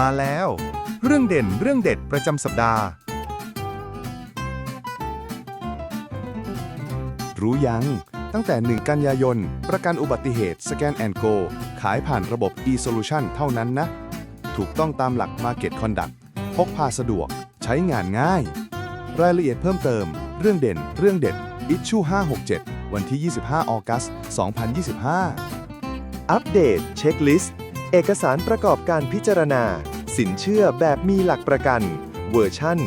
มาแล้ว เรื่องเด่นเรื่องเด็ดประจำสัปดาห์ รู้ยัง ตั้งแต่ 1 กันยายน ประกันอุบัติเหตุสแกนแอนโกขายผ่านระบบ e-solution เท่านั้นนะ ถูกต้องตามหลัก Market Conduct พกพาสะดวก ใช้งานง่าย รายละเอียดเพิ่มเติม เรื่องเด่น เรื่องเด็ด Issue 567 วันที่ 25 ออกัส 2025 อัปเดต เช็คลิสต์ เอกสารประกอบการพิจารณา สินเชื่อแบบมีหลักประกัน เวอร์ชั่น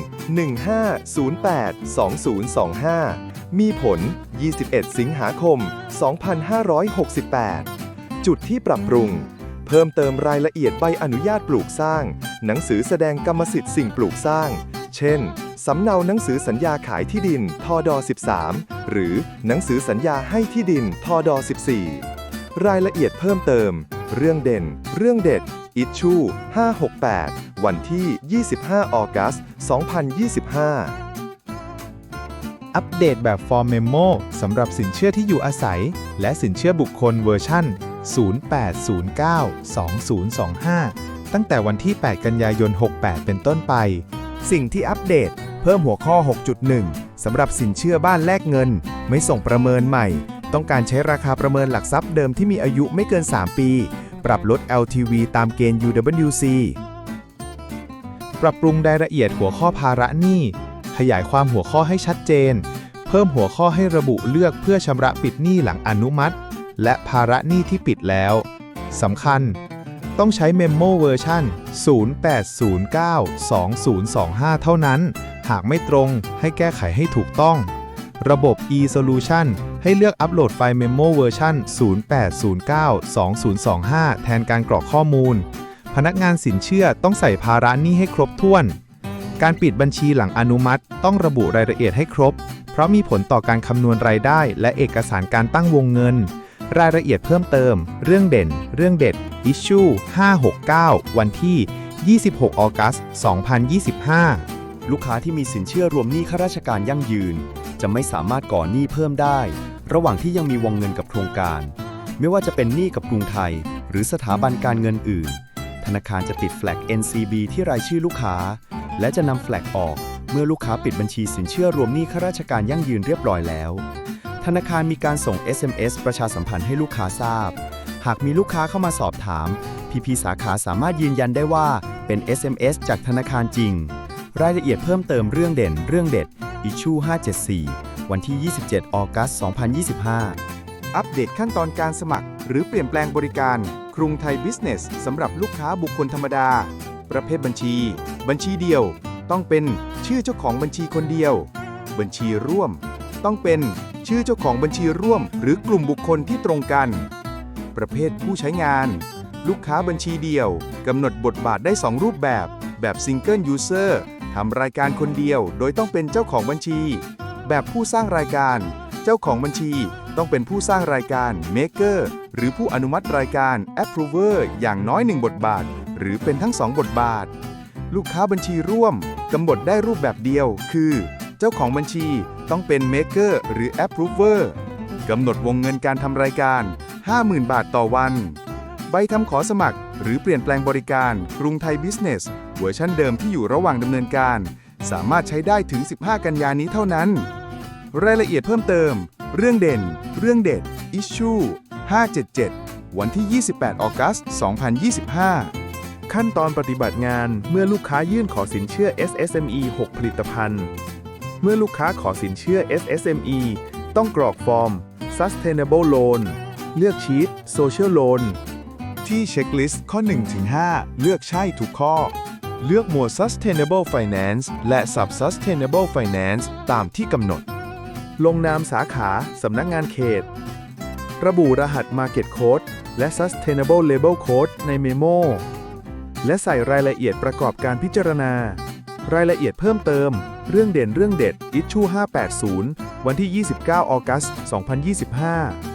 1508-2025 มีผล 21 สิงหาคม 2568 จุดที่ปรับปรุง เพิ่มเติมรายละเอียดใบอนุญาตปลูกสร้าง หนังสือแสดงกรรมสิทธิ์สิ่งปลูกสร้าง เช่น สำเนาหนังสือสัญญาขายที่ดิน ทด 13 หรือหนังสือสัญญาให้ที่ดิน ทด 14 รายละเอียดเพิ่มเติม เรื่องเด่น เรื่องเด็ด อิชชู 568 วันที่ 25 ออกัส 2025 อัปเดตแบบฟอร์มเมโมสำหรับสินเชื่อที่อยู่อาศัย และสินเชื่อบุคคลเวอร์ชัน08092025 ตั้งแต่วันที่ 8 กันยายน 68 เป็นต้นไป สิ่งที่อัปเดตเพิ่มหัวข้อ 6.1 สำหรับสินเชื่อบ้านแลกเงิน ไม่ส่งประเมินใหม่ ต้องการใช้ราคาประเมินหลักทรัพย์เดิมที่มีอายุไม่เกิน 3 ปี ปรับลด LTV ตามเกณฑ์ UWC ปรับปรุงรายละเอียดหัวข้อภาระหนี้ ขยายความหัวข้อให้ชัดเจน เพิ่มหัวข้อให้ระบุเลือกเพื่อชำระปิดหนี้หลังอนุมัติ และภาระหนี้ที่ปิดแล้ว สำคัญ ต้องใช้เมมโมเวอร์ชัน08092025 เท่านั้น หากไม่ตรงให้แก้ไขให้ถูกต้อง ระบบ e-solution ให้เลือกอัปโหลดไฟล์เมมโมเวอร์ชัน08092025 แทนการกรอกข้อมูล พนักงานสินเชื่อต้องใส่ภาระหนี้ให้ครบถ้วน การปิดบัญชีหลังอนุมัติ ต้องระบุรายละเอียดให้ครบ เพราะมีผลต่อการคำนวณรายได้ และเอกสารการตั้งวงเงิน รายละเอียดเพิ่มเติม เรื่องเด่น เรื่องเด็ด Issue 569 วันที่ 26 ออกัส 2025 ลูกค้าที่มีสินเชื่อรวมหนี้ข้าราชการยั่งยืน จะไม่สามารถก่อหนี้เพิ่มได้ ระหว่างที่ยังมีวงเงินกับโครงการ ไม่ว่าจะเป็นหนี้กับกรุงไทย หรือสถาบันการเงินอื่น ธนาคารจะติดแฟลก NCB ที่รายชื่อลูกค้า และจะนำแฟลกออกเมื่อลูกค้าปิดบัญชีสินเชื่อรวมหนี้ข้าราชการยั่งยืนเรียบร้อยแล้ว ธนาคารมีการส่ง SMS ประชาสัมพันธ์ให้ลูกค้าทราบ หากมีลูกค้าเข้ามาสอบถาม PP สาขาสามารถยืนยันได้ว่าเป็น SMS จากธนาคารจริง รายละเอียดเพิ่มเติมเรื่องเด่นเรื่องเด็ด Issue 574 วันที่ 27 ออกัส 2025 อัปเดตขั้นตอนการสมัคร หรือเปลี่ยนแปลงบริการกรุงไทยบิสเนสสำหรับลูกค้าบุคคลธรรมดา ประเภทบัญชี บัญชีเดียว ต้องเป็นชื่อเจ้าของบัญชีคนเดียว บัญชีร่วม ต้องเป็นชื่อเจ้าของบัญชีร่วม หรือกลุ่มบุคคลที่ตรงกัน ประเภทผู้ใช้งาน ลูกค้าบัญชีเดียวกำหนดบทบาทได้ 2 รูปแบบ แบบซิงเกิลยูเซอร์ ทำรายการคนเดียว โดยต้องเป็นเจ้าของบัญชี แบบผู้สร้างรายการ เจ้าของบัญชีต้องเป็นผู้สร้างรายการ Maker หรือผู้อนุมัติรายการ Approver อย่างน้อย 1 บทบาท หรือเป็นทั้ง 2 บทบาท ลูกค้าบัญชีร่วมกำหนดได้รูปแบบเดียว คือ เจ้าของบัญชีต้องเป็น Maker หรือ Approver กำหนดวงเงินการทำรายการ 50,000 บาทต่อวัน ใบทำขอสมัคร หรือเปลี่ยนแปลงบริการกรุงไทยบิสเนสเวอร์ชันเดิมที่อยู่ระหว่างดำเนินการ สามารถใช้ได้ถึง 15 กันยานี้เท่านั้น รายละเอียดเพิ่มเติม เรื่องเด่น เรื่องเด็ด Issue 577 วันที่ 28 ออกัส 2025 ขั้นตอนปฏิบัติงานเมื่อลูกค้ายื่นขอสินเชื่อ SSME 6 ผลิตภัณฑ์ เมื่อลูกค้าขอสินเชื่อ SSME ต้องกรอกฟอร์ม Sustainable Loan เลือกชีต Social Loan ที่เช็คลิสต์ข้อ 1-5 เลือกใช่ทุกข้อ เลือกหมวด Sustainable Finance และ Sub-Sustainable Finance ตามที่กำหนด ลงนามสาขาสำนักงานเขต ระบุรหัส Market Code และ Sustainable Label Code ในเมโมและใส่รายละเอียดประกอบการพิจารณา รายละเอียดเพิ่มเติม เรื่องเด่นเรื่องเด็ด Issue 580 วันที่ 29 ออกัส 2025